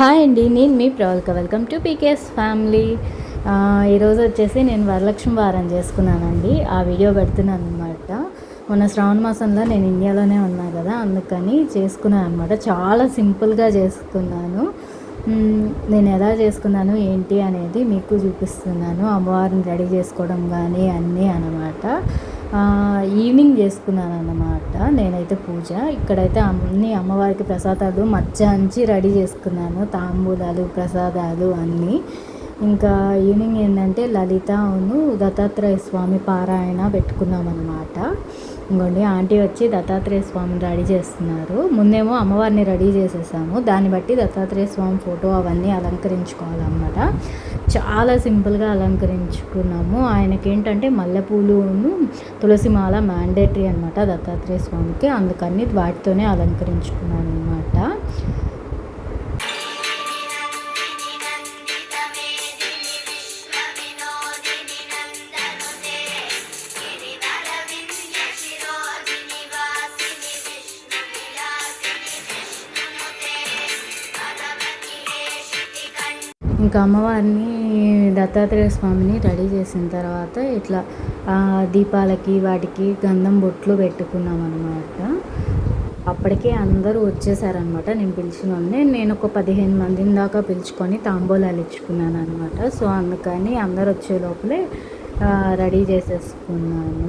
Hi అండి నేను మీ Pravalka welcome to PKS family. ఈరోజు వచ్చేసి నేను వరలక్ష్మి వారం చేసుకున్నానండి. ఆ వీడియో పెడుతున్నాను అనమాట మొన్న శ్రావణ మాసంలో నేను ఇండియాలోనే ఉన్నా కదా అందుకని చేసుకున్నాను అనమాట చాలా సింపుల్గా చేసుకున్నాను. నేను ఎలా చేసుకున్నాను ఏంటి అనేది మీకు చూపిస్తున్నాను. అమ్మవారిని రెడీ చేసుకోవడం కానీ అన్నీ అనమాట ఈవినింగ్ చేసుకున్నాను అన్నమాట నేనైతే పూజ. ఇక్కడైతే అన్ని అమ్మవారికి ప్రసాదాలు మధ్య అంచి రెడీ చేసుకున్నాను. తాంబూలాలు ప్రసాదాలు అన్నీ. ఇంకా ఈవినింగ్ ఏంటంటే లలితను దత్తాత్రేయ స్వామి పారాయణ పెట్టుకున్నామన్నమాట. ఇంకోండి ఆంటీ వచ్చి దత్తాత్రేయ స్వామిని రెడీ చేస్తున్నారు. ముందేమో అమ్మవారిని రెడీ చేసేసాము. దాన్ని బట్టి దత్తాత్రేయ స్వామి ఫోటో అవన్నీ అలంకరించుకోవాలన్నమాట. చాలా సింపుల్గా అలంకరించుకున్నాము. ఆయనకి ఏంటంటే మల్లెపూలును తులసి మాల మ్యాండేటరీ అనమాట దత్తాత్రేయ స్వామికి. అందుకని వాటితోనే అలంకరించుకున్నాను అనమాట ఇంకా అమ్మవారిని దత్తాత్రేయ స్వామిని రెడీ చేసిన తర్వాత ఇట్లా దీపాలకి వాటికి గంధం బొట్లు పెట్టుకున్నాం అనమాట అప్పటికే అందరూ వచ్చేసారనమాట నేను పిలిచిన వాళ్ళని. నేను ఒక పదిహేను మందిని దాకా పిలుచుకొని తాంబూలాలు ఇచ్చుకున్నాను అనమాట సో అందుకని అందరు వచ్చే లోపలే రెడీ చేసేసుకున్నాను.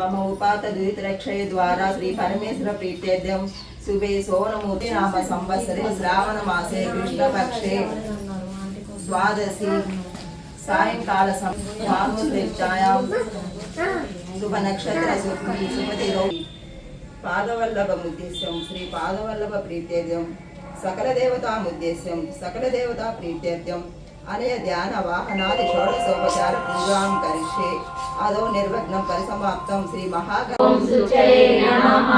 మమ ఉపాత దురితరక్షయ ద్వారా శ్రీ పరమేశ్వర ప్రీత్యర్థం శుభే సోనమూర్తి నామ సంవత్సరే శ్రావణ మాసే కృష్ణపక్షే ద్వాదశి సాయంకాల సంధ్యాయాం శుభ నక్షత్ర శుభి శుభతి పాదవల్లభముద్దేశ్యం శ్రీ పాదవల్లభ ప్రీత్యర్థం సకల దేవతాముద్దేశ్యం సకల దేవతా ప్రీత్యర్థం अनया ध्यान वाहना करिष्ये। आदौ निर्वघ्नं परिसमाप्तं श्रीमहागणं ॐ सुचये नमः।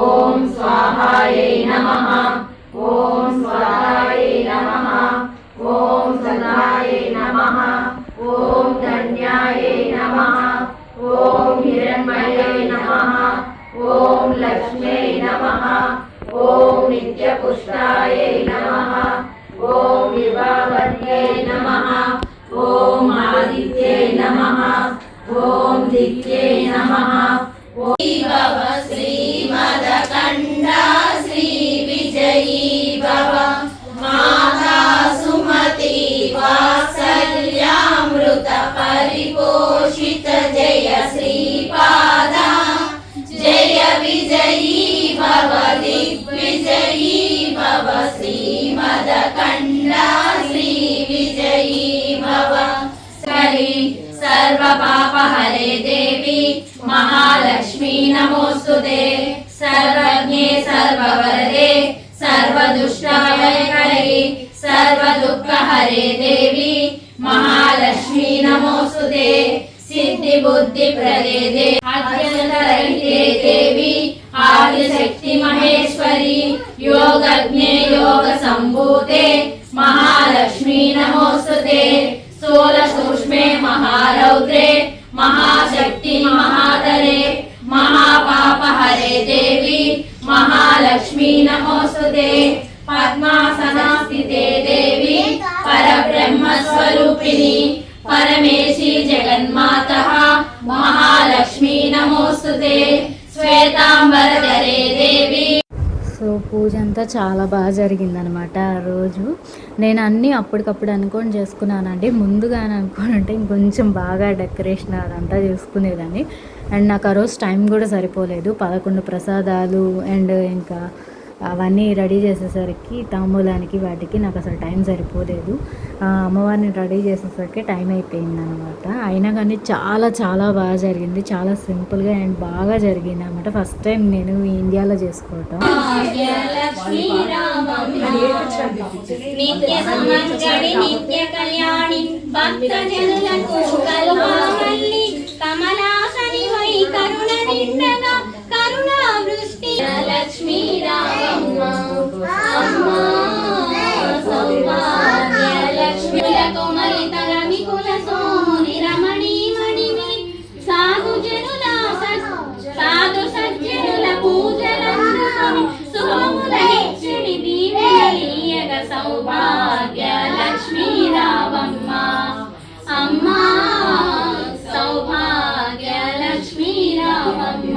ओम स्वाहायै नमः। ॐ स्वाहायै नमः। ॐ सदायै नमः। ॐ नमः। नमः। नमः। नमः। అనయ ధ్యాన వాహనాది షోడశోపచార పూజాం కరిష్యే అదో నిర్వగ్నం పరిసమాప్తం శ్రీ मदकण्डा श्रीविजयी भव हरि सर्वपापहरे देवी महालक्ष्मी नमोऽस्तु ते सर्वज्ञे सर्ववरदे सर्वदुष्टभयकरे सर्वदुःखहरे देवी महालक्ष्मी नमोऽस्तु ते सिद्धिबुद्धिप्रदे दे देवी आदिशक्ति महेश्वरी योगज्ञे, योगसम्भूते, महालक्ष्मी नमोऽस्तु ते स्थूलसूक्ष्मे महारौद्रे, महाशक्ति महादरे महापापहरे देवी, महालक्ष्मी नमोऽस्तु ते पद्मासनस्थिते देवी, परब्रह्मस्वरूपिणी, परमेशी जगन्मातः, महालक्ष्मी नमोऽस्तुते। అంతా చాలా బాగా జరిగిందనమాట ఆ రోజు. నేను అన్నీ అప్పటికప్పుడు అనుకొని చేసుకున్నానండి. ముందుగానే అనుకోని ఉంటే ఇంకొంచెం బాగా డెకరేషన్ అదంతా చేసుకునేదాన్ని. అండ్ నాకు ఆ రోజు టైం కూడా సరిపోలేదు. పదకొండు ప్రసాదాలు అండ్ ఇంకా అవన్నీ రెడీ చేసేసరికి తాంబూలానికి వాటికి నాకు అసలు టైం సరిపోలేదు. అమ్మవారిని రెడీ చేసేసరికి టైం అయిపోయింది అనమాట అయినా కానీ చాలా చాలా బాగా జరిగింది. చాలా సింపుల్గా అండ్ బాగా జరిగింది అనమాట ఫస్ట్ టైం నేను ఇండియాలో చేసుకోవటం. నిత్య నిత్య కళ్యాణి భక్త జనులకు దీవెనలీయగ రావమ్మ అమ్మా సౌభాగ్య రావమ్మ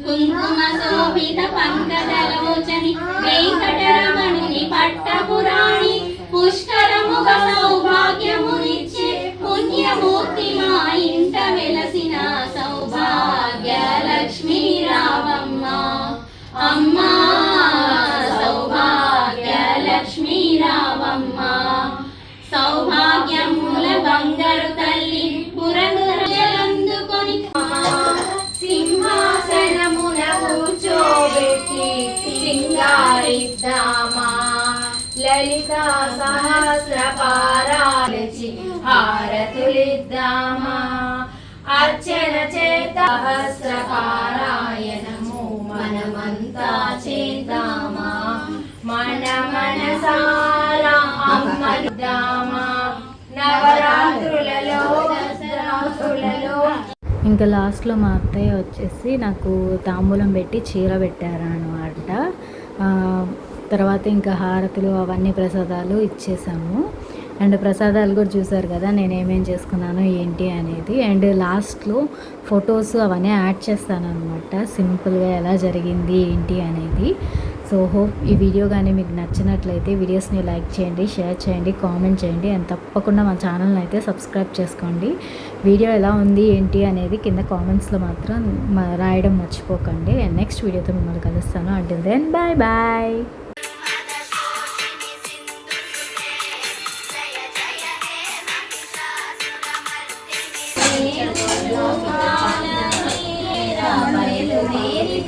కుంకుమ శోభిత పంకజలోచని వెంకట లలిత సహస్ర పారాలచి హారతులిద్దామా. అర్చన చేత సహస్ర పారాయణము మనమంతా చేద్దామా. మన మనసారా అమ్మదామా నవరాత్రులలో దసరాత్రులలో. ఇంకా లాస్ట్లో మా అత్తయ్య వచ్చేసి నాకు తాంబూలం పెట్టి చీర పెట్టారనమాట తర్వాత ఇంకా హారతులు అవన్నీ ప్రసాదాలు ఇచ్చేసాము. అండ్ ప్రసాదాలు కూడా చూసారు కదా నేను ఏమేం చేసుకున్నాను ఏంటి అనేది. అండ్ లాస్ట్లో ఫొటోస్ అవన్నీ యాడ్ చేస్తాను అనమాట సింపుల్గా ఎలా జరిగింది ఏంటి అనేది. సో హోప్ ఈ వీడియో కానీ మీకు నచ్చినట్లయితే వీడియోస్ని లైక్ చేయండి షేర్ చేయండి కామెంట్ చేయండి అండ్ తప్పకుండా మా ఛానల్ని అయితే సబ్స్క్రైబ్ చేసుకోండి. వీడియో ఎలా ఉంది ఏంటి అనేది కింద కామెంట్స్లో మాత్రం రాయడం మర్చిపోకండి. అండ్ నెక్స్ట్ వీడియోతో మిమ్మల్ని కలుస్తాను. అంటిల్ దెన్ బాయ్ బాయ్ బయలుదేరి